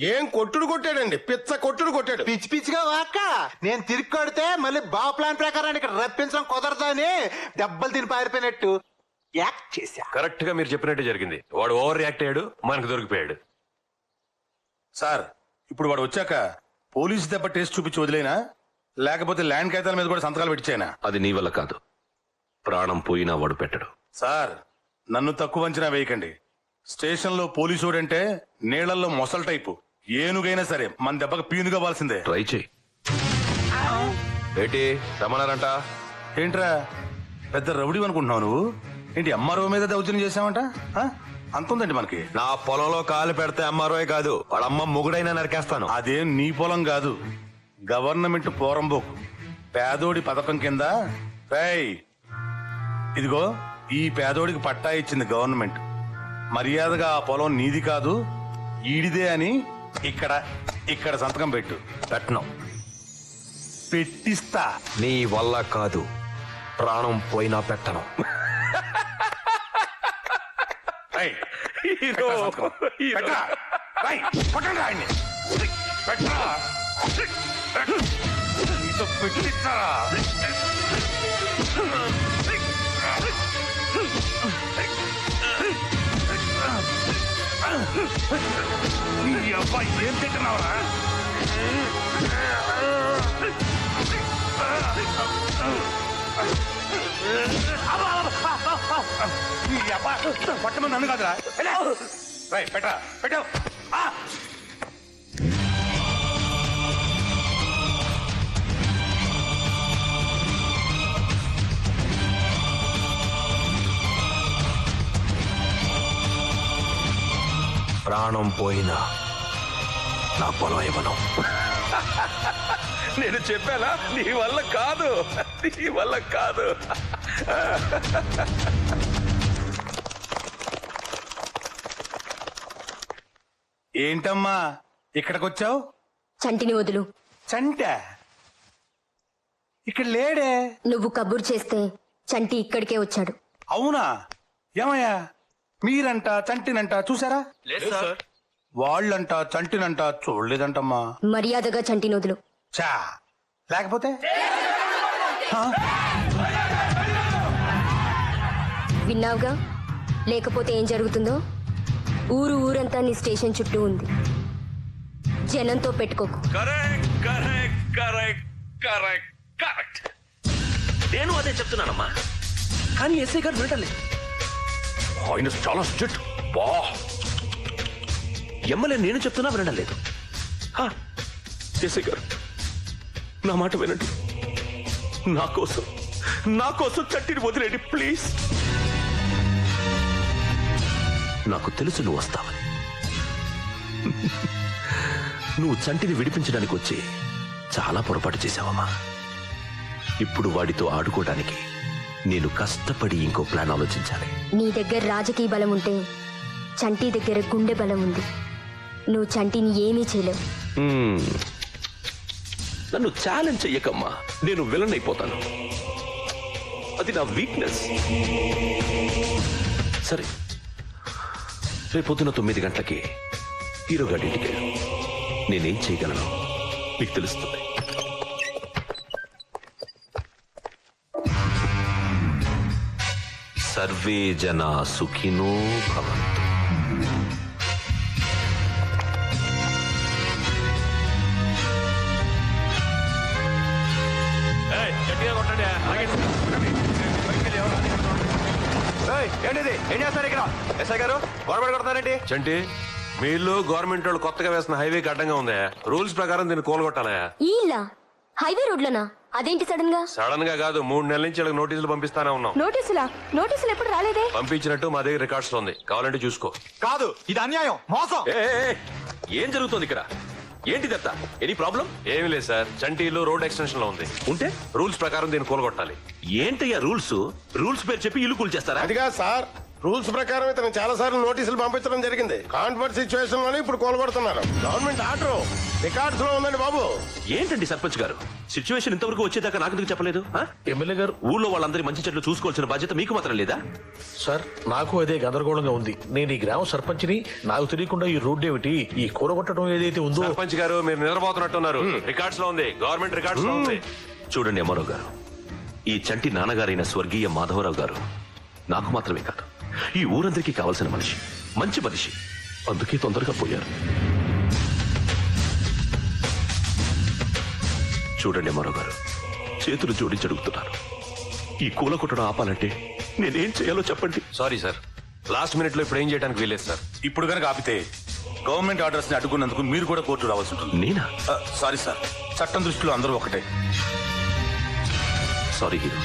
ఏం కొట్టుడు కొట్టాడండి? పిచ్చ కొట్టుడు కొట్టాడు. పిచ్చి పిచ్చిగా వాక్క నేను తిరిగి కొడితే మళ్ళీ బా ప్లాన్ ప్రకారం ఇక్కడ రప్పించడం కుదరదని దెబ్బలు తిని పారిపోయినట్టు యాక్ట్ చేశా. కరెక్ట్గా మీరు చెప్పినట్టే జరిగింది. వాడు ఓవర్ రియాక్ట్ అయ్యాడు మనకు దొరికిపోయాడు. సార్ ఇప్పుడు వాడు వచ్చాక పోలీస్ దెబ్బ టేస్ట్ చూపించి వదిలేనా? లేకపోతే ల్యాండ్ కాగితాల మీద కూడా సంతకాలు పెట్టించాయనా అది నీ వల్ల కాదు. ప్రాణం పోయినా వాడు పెట్టడు. సార్ నన్ను తక్కువ అంచనా వేయకండి. స్టేషన్లో పోలీసు అంటే నీళ్ళలో మొసల్ టైపు. ఏనుగైనా సరే మన దెబ్బకు పీనుగా కావాల్సిందే ట్రై చేయి. ఏంటి? రమణారంట ఏంట్రా? పెద్ద రౌడీ అనుకుంటున్నావు నువ్వు? ఏంటి ఎంఆర్ఓ మీద దౌర్జన్యం చేసావంట ఆ? అంత ఉందండి మనకి. నా పొలంలో కాలు పెడితే అమ్మారోయ్ కాదు వాళ్ళ అమ్మ మొగుడైనా నరికేస్తాను. అదేం నీ పొలం కాదు. గవర్నమెంట్ పోరంబోకు. పేదోడి పథకం కింద. రేయ్! ఇదిగో ఈ పేదోడికి పట్టా ఇచ్చింది గవర్నమెంట్. మర్యాదగా ఆ పొలం నీది కాదు ఈడిదే అని ఇక్కడ ఇక్కడ సంతకం పెట్టు పెట్టను పెట్టిస్తా నీ వల్ల కాదు ప్రాణం పోయినా పెట్టను రేయ్, పెట్టరా సంతకం. పెట్టరా. రేయ్, కొట్టండి ఆయన్ని. పెట్టరా. నీతో పెట్టిస్తారా నీ అబ్బాయి ఏం తింటున్నావురా? నీ అబ్బాయి పట్టమని నన్ను కాదురా. వెళ్ళే. రేయ్, పెట్టరా. పెట్టావు ప్రాణం పోయినా నా పొలం ఇవ్వను. నేను చెప్పానా? నీ వల్ల కాదు. నీ వల్ల కాదు. ఏంటమ్మా ఇక్కడికి వచ్చావు చంటిని వదులు. చంట? ఇక్కడ లేడే? నువ్వు కబుర్ చేస్తే చంటి ఇక్కడికే వచ్చాడు. అవునా? ఏమయ్యా? మీరంట చంటినంట చూసారా? వాళ్ళంట చంటినంట చూడలేదంటమ్మా. మర్యాదగా చంటిని వదులు చా లేకపోతే? విన్నావుగా? లేకపోతే ఏం జరుగుతుందో? ఊరు ఊరంతా నీ స్టేషన్ చుట్టూ ఉంది. జనంతో పెట్టుకోకు. Correct correct correct correct correct. నేను అదే చెప్తున్నానమ్మా. కానీ ఎస్ఐ గారు వినటం లేదు. ఆయన చాలా స్ట్రిక్ట్. బా ఎమ్మెల్యే నేను చెప్తున్నా వినడం లేదు. ఎస్ఐ గారు నా మాట వినండి. నా కోసం నా కోసం చట్టిని వదిలేండి ప్లీజ్. నాకు తెలుసు నువ్వు వస్తావని. నువ్వు చంటిని విడిపించడానికి వచ్చి చాలా పొరపాటు చేశావమ్మా. ఇప్పుడు వాడితో ఆడుకోవడానికి నేను కష్టపడి ఇంకో ప్లాన్ ఆలోచించాలి. నీ దగ్గర రాజకీయ బలం ఉంటే చంటి దగ్గర గుండె బలం ఉంది. నువ్వు చంటిని ఏమీ చేయలేవు. నన్ను ఛాలెంజ్ చెయ్యకమ్మా. నేను విలన్ అయిపోతాను. అది నా వీక్నెస్. సరే. రేపొద్దున తొమ్మిది గంటలకి హీరో గారి ఇంటికి వెళ్ళు. నేనేం చేయగలను? మీకు తెలుస్తుంది. సర్వే జన సుఖినో భవంతు. ఏంటిది? ఏం చేస్తారు ఇక్కడ? ఎస్ఐ గారు గొడవలు కొడతారేంటి? చంటి మీ ఇల్లు గవర్నమెంట్ వాళ్ళు కొత్తగా వేసిన హైవేకి అడ్డంగా ఉంది. రూల్స్ ప్రకారం దీన్ని కోలుగొట్టాలా. హైవే రోడ్లనా? అదేంటి సడన్గా? సడన్గా కాదు మూడు నెలల నుంచి వీళ్ళకి నోటీసులు పంపిస్తానే ఉన్నాం. నోటీసులా? నోటీసులు ఎప్పుడు రాలేదే? పంపించినట్టు మా దగ్గర రికార్డ్స్ ఉంది. కావాలంటే చూసుకో. కాదు ఇది అన్యాయం మోసం. ఏ, ఏ, ఏ, ఏం జరుగుతుంది ఇక్కడ? ఏంటిదత్తా ఎనీ ప్రాబ్లం ఏమీ లేదు సార్. చంటీలో రోడ్ ఎక్స్టెన్షన్లో ఉంది. ఉంటే? రూల్స్ ప్రకారం దీన్ని కూలగొట్టాలి. ఏంటయ్యా రూల్స్? రూల్స్ పేరు చెప్పి ఇల్లు కూల్చేస్తారా? అదిగా సార్ రూల్స్ ప్రకారం ఇతను చాలా సార్లు నోటీసులు పంపించడం జరిగింది. కాన్ఫర్ట్ సిచ్యువేషన్లోనే ఇప్పుడు కోలుకొడుతున్నారు గవర్నమెంట్ ఆర్డర్ రికార్డ్స్లో ఉందండి బాబు. ఏంటండి సర్పంచ్ గారు? సిచ్యువేషన్ ఇంతవరకు వచ్చేదాకా నాకు ఎందుకు చెప్పలేదు ఆ? ఎమ్మెల్యే గారు. ఊళ్ళో వాళ్ళందరి మంచి చెట్లు చూసుకోవాల్సిన బాధ్యత మీకు మాత్రం లేదా? సార్ నాకు అదే గందరగోళంగా ఉంది. నేను ఈ గ్రామ సర్పంచ్ని నాకు తెలియకుండా ఈ రోడ్డు ఏమిటి ఈ కూరగొట్టడం ఏదైతే ఉందో సర్పంచ్ గారు మీరు నిద్రపోతున్నట్టున్నారు. రికార్డ్స్లో ఉంది. గవర్నమెంట్ రికార్డ్స్లో ఉంది. చూడండి అమ్మారావు గారు. ఈ చంటి నాన్నగారైన స్వర్గీయ మాధవరావు గారు నాకు మాత్రమే కాదు. ఈ ఊరందరికీ కావాల్సిన మనిషి. మంచి మనిషి. అందుకే తొందరగా పోయారు. చూడండి అమ్మారావు గారు. చేతులు జోడించి అడుగుతున్నాను ఈ కూల కొట్టడం ఆపాలంటే నేనేం చేయాలో చెప్పండి. Sorry sir. లాస్ట్ మినిట్లో ఇప్పుడు ఏం చేయడానికి వీలేదు సార్. ఇప్పుడు కనుక ఆపితే గవర్నమెంట్ ఆర్డర్స్ని అడ్డుకున్నందుకు మీరు కూడా కోర్టు రావాల్సి ఉంటుంది. నేనా? Sorry sir. చట్టం దృష్టిలో అందరూ ఒకటే. Sorry hero.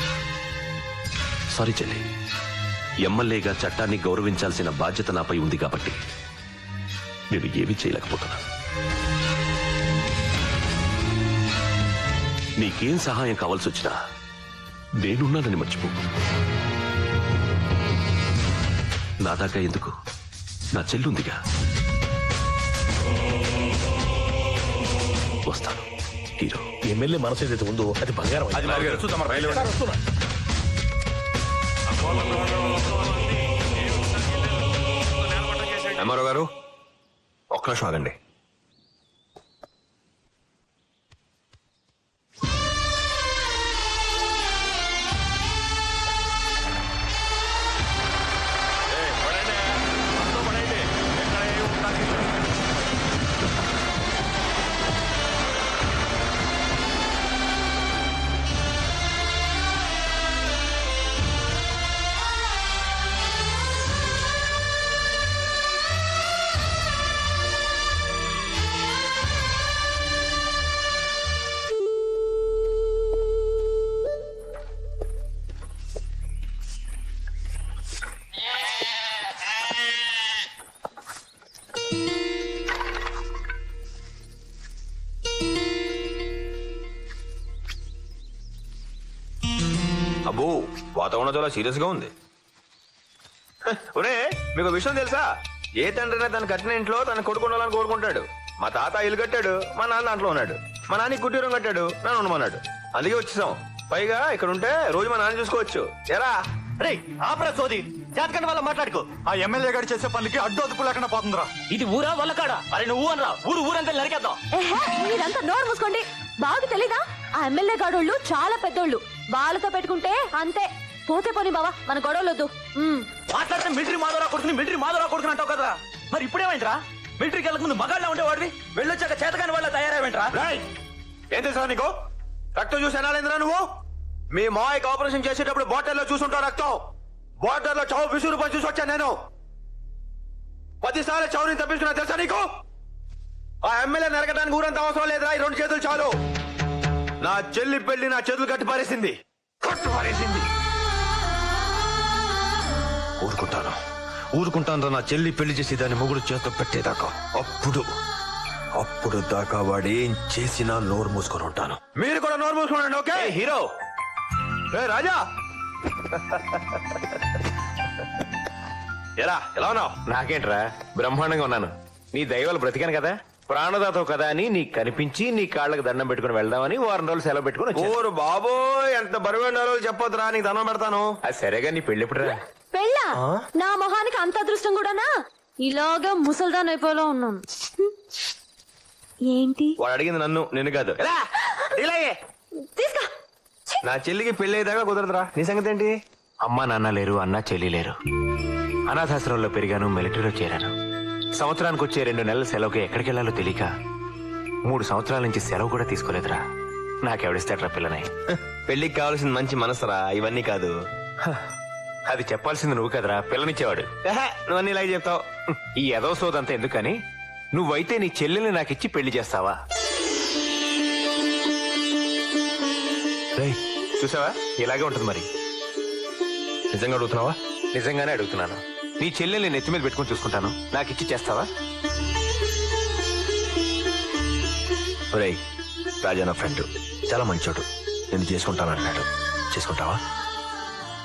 సారీ చెల్లి. ఎమ్మెల్యేగా చట్టాన్ని గౌరవించాల్సిన బాధ్యత నాపై ఉంది కాబట్టి నేను ఏమీ చేయలేకపోతున్నాను నీకేం సహాయం కావాల్సి వచ్చినా నేనున్నానని మర్చిపో. నా దాకా ఎందుకు? నా చెల్లుందిగా. వస్తాను. హీరో. ఎమ్మెల్యే మనసు ఏదైతే ఉందో అది బంగారం. అది నాకు తెలుసు, గారు ఒక్క నిమిషం ఆగండి. వాతావరణం చాలా సీరియస్గా ఉంది. ఒరే మీకు విషయం తెలుసా? ఏ తండ్రి తన కట్టిన ఇంట్లో తన కొడుకు ఉండాలని కోరుకుంటాడు? మా తాత ఇల్లు కట్టాడు మా నాన్న దాంట్లో ఉన్నాడు. మా నాన్న కుటీరం కట్టాడు నన్ను ఉండమన్నాడు. అందుకే వచ్చేసాం. పైగా ఇక్కడ ఉంటే రోజు మా నాన్న చూసుకోవచ్చు. ఎరా? రే ఆపరా సోది. జాతకండి వల్ల మాట్లాడుకో. ఆ ఎమ్మెల్యే గారు చేసే పనికి అడ్డు అదుపు లేకుండా పోతుందిరా. ఇది ఊరా వల్లకాడ అరే నువ్వు అనరా ఊరు ఊరంతా నరికేద్దాం. మీరంతా నోరు మూసుకోండి. బాగా తెలీదా? ఆ ఎమ్మెల్యే గాడోళ్ళు చాలా పెద్దోళ్ళు. వాళ్ళతో పెట్టుకుంటే అంతే. పోతే పోని బావా మన గొడవలొద్దు. మాట్లాడితే మిలిటరీ మాధవరా కొడుకుని మిలిటరీ మాధవరా కొడుకుని అంటావు కదా. మరి ఇప్పుడేమైందిరా? మిలిటరీకి వెళ్ళక ముందు మగాళ్ళ ఉండేవాడివి వెళ్ళొచ్చాక చేతకాని వాళ్ళ తయారైవేంట్రా? రేయ్! ఏం తెలుసా నీకు? రక్తం చూసి అనాలేంద్రా నువ్వు? మీ మాయకి ఆపరేషన్ చేసేటప్పుడు బాటిల్లో చూసుంటావు రక్తం. బాటిల్లో చావు విసురు పని చూసి వచ్చాను నేను. పదిసార్లు చౌరిని తప్పించుకున్నా తెలుసా నీకు? ఆ ఎమ్మెల్యే నరకడానికి ఊరంత అవసరం లేదురా ఈ రెండు చేతులు చాలు. నా చెల్లి పెళ్ళి నా చేతులు కట్టి పారేసింది. కట్టు పారేసింది. ఊరుకుంటాను. ఊరుకుంటాను నా చెల్లి పెళ్ళి చేసి దాని మొగుడు చేతితో పెట్టేదాకా. అప్పుడు అప్పుడు దాకా వాడు ఏం చేసినా నోరు మూసుకొని ఉంటాను. మీరు కూడా నోరు మూసుకోండి ఓకే? హీరో! ఏ రాజా! ఎరా ఎలా ఉన్నావు? నాకేంట్రా బ్రహ్మాండంగా ఉన్నాను. నీ దైవాలు బ్రతికాను కదా? ప్రాణదాతవు కదా అని నీకు కనిపించి నీ కాళ్ళకి దండం పెట్టుకుని వెళ్దామని వారం రోజులు సెలవు పెట్టుకుని. ఓరు బాబోయ్ ఎంత బరువు చెప్పొద్దురా నీకు దండం పెడతాను. అది సరేగా నీ పెళ్ళి ఎప్పుడురా పెళ్ళా నా మొహానికి అంత అదృష్టం కూడానా? ఇలాగా ముసల్దాన్ అయిపోయేలా ఉన్నాను. ఏంటి? వాడు అడిగింది నన్ను నిన్ను కాదు. తీసుకా. నా చెల్లికి పెళ్ళి అయ్యేదాకా కుదరదురా. నీ సంగతి ఏంటి? అమ్మా నాన్న లేరు అన్న చెల్లి లేరు. అనాథాశ్రమంలో పెరిగాను మిలిటరీలో చేరాను. సంవత్సరానికి వచ్చే రెండు నెలల సెలవుకి ఎక్కడికి వెళ్ళాలో తెలియక మూడు సంవత్సరాల నుంచి సెలవు కూడా తీసుకోలేదురా. నాకెవడిస్తాడ్రా పిల్లని? పెళ్ళికి కావాల్సిన మంచి మనసురా ఇవన్నీ కాదు. అది చెప్పాల్సింది నువ్వు కదరా పిల్లనిచ్చేవాడు. నువ్వు ఇలాగే చెప్తావు. ఈ ఎదవ సోదంతా ఎందుకని? నువ్వైతే నీ చెల్లెల్ని నాకిచ్చి పెళ్ళి చేస్తావా? చూసావా? ఇలాగే ఉంటుంది మరి. నిజంగా అడుగుతున్నావా? నిజంగానే అడుగుతున్నాను. నీ చెల్లెల్ని నెత్తి మీద పెట్టుకుని చూసుకుంటాను. నాకు ఇచ్చి చేస్తావా? ఒరేయ్ రాజా నా ఫ్రెండ్. చాలా మంచోడు. నేను చేసుకుంటాను అన్నాడు చేసుకుంటావా?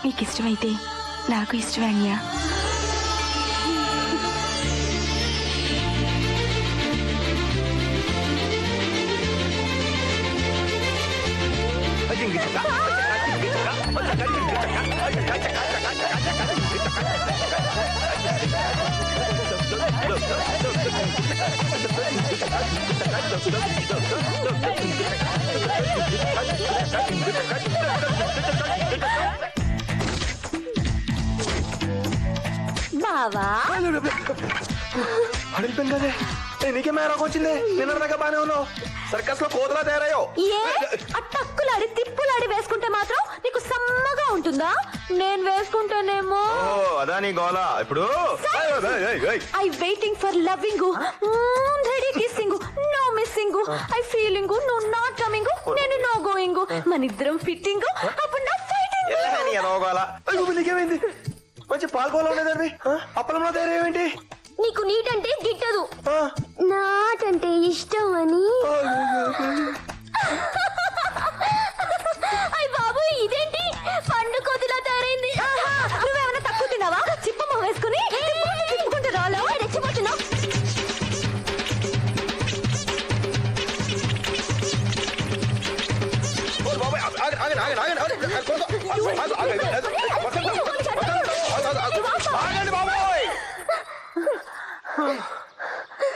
మీకు ఇష్టమైతే నాకు ఇష్టమే అన్య బావా అడిగిపోయింది కదే నీకే మేరకు వచ్చింది? నిన్న దాకా బానే ఉన్నావు. సర్కస్లో కోతలా తయారయ్యో ఏ? ఆ టక్కులాడి తిప్పులాడి వేసుకుంటే మాత్రం నీకు సమ్మగా ఉంటుందా? నేను వేసుకుంటేనేమో. ఓ అదా నీ గోల. ఇప్పుడు? ఏయ్, ఏయ్, ఏయ్, ఏయ్. I waiting for loving ready kissing no missing I feeling నువ్వు నాట్ కమింగ్ నేను నో గోయింగ్ మన ఇద్దరం ఫిట్టింగ్ అప్పుడు నా ఫైటింగ్ ఎలా నీ ఎదవ గోల అయ్యో, నీకేమైంది? మంచి పాల్గోలో ఉండేదాన్ని అప్పలంలో తయారేమేంటి నీకు నీట్ అంటే గిట్టదు. నాట్ అంటే ఇష్టం అని.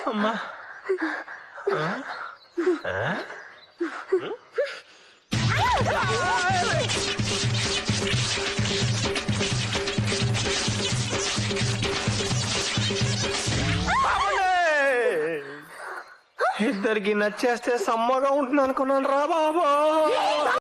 అమ్మా. ఇద్దరికి నచ్చేస్తే సమ్మగా ఉంటుంది అనుకున్నాను రా బాబా.